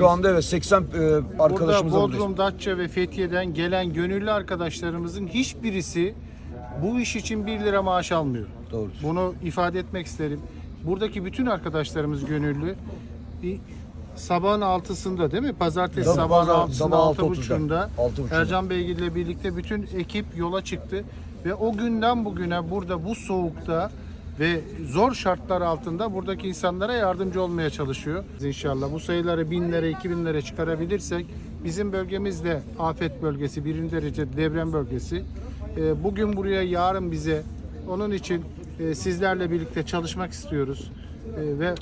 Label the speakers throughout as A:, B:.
A: Şu anda evet 80 e,
B: Burada
A: arkadaşımız
B: Bodrum, Datça ve Fethiye'den gelen gönüllü arkadaşlarımızın hiçbirisi bu iş için 1 lira maaş almıyor.
A: Doğrudur.
B: Bunu ifade etmek isterim. Buradaki bütün arkadaşlarımız gönüllü. Bir sabahın altısında değil mi? Pazartesi
A: Tabii,
B: sabahın
A: pazar-
B: altısında,
A: sabah
B: altı
A: 6.30'da.
B: buçuğunda
A: 6.30'da.
B: Ercan Beygil ile birlikte bütün ekip yola çıktı. Ve o günden bugüne burada bu soğukta ve zor şartlar altında buradaki insanlara yardımcı olmaya çalışıyor. İnşallah bu sayıları binlere, iki binlere çıkarabilirsek bizim bölgemizde afet bölgesi, birinci derece deprem bölgesi. Ee, Bugün buraya, yarın bize onun için e, sizlerle birlikte çalışmak istiyoruz. E, Ve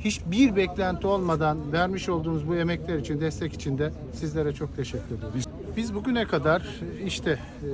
B: hiçbir beklenti olmadan vermiş olduğunuz bu emekler için, destek için de sizlere çok teşekkür ediyoruz. Biz bugüne kadar işte e,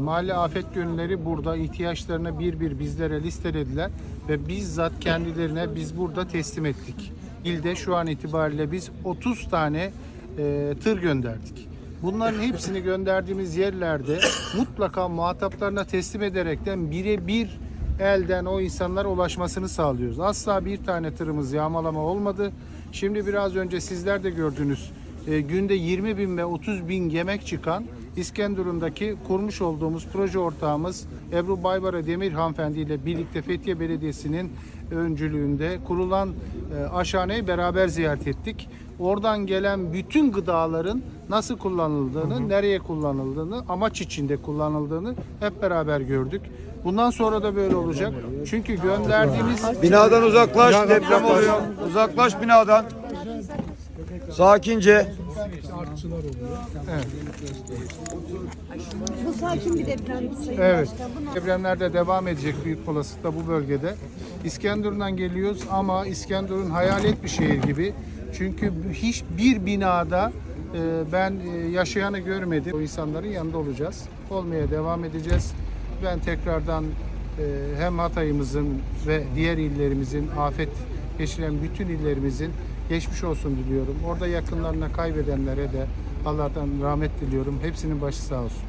B: mahalle afet gönülleri burada ihtiyaçlarını bir bir bizlere listelediler ve bizzat kendilerine biz burada teslim ettik. İlde şu an itibariyle biz 30 tane e, tır gönderdik. Bunların hepsini gönderdiğimiz yerlerde mutlaka muhataplarına teslim ederekten birebir elden o insanlara ulaşmasını sağlıyoruz. Asla bir tane tırımız yağmalama olmadı. Şimdi biraz önce sizler de gördünüz. E, günde 20 bin ve 30 bin yemek çıkan İskenderun'daki kurmuş olduğumuz proje ortağımız Ebru Baybara Demir hanımefendi ile birlikte Fethiye Belediyesi'nin öncülüğünde kurulan e, aşhaneyi beraber ziyaret ettik. Oradan gelen bütün gıdaların nasıl kullanıldığını, nereye kullanıldığını, amaç içinde kullanıldığını hep beraber gördük. Bundan sonra da böyle olacak. Çünkü gönderdiğimiz
A: Binadan uzaklaş, deprem oluyor. Uzaklaş binadan. Sakince.
C: Bu sakin bir deprem Sayın
B: Evet.
C: Başkan.
B: Devam edecek büyük olasılıkla bu bölgede. İskenderun'dan geliyoruz ama İskenderun hayalet bir şehir gibi. Çünkü hiçbir binada e, ben e, yaşayanı görmedim. O insanların yanında olacağız. Olmaya devam edeceğiz. Ben tekrardan e, hem Hatay'ımızın ve diğer illerimizin afet geçiren bütün illerimizin geçmiş olsun diliyorum. Orada yakınlarına kaybedenlere de Allah'tan rahmet diliyorum. Hepsinin başı sağ olsun.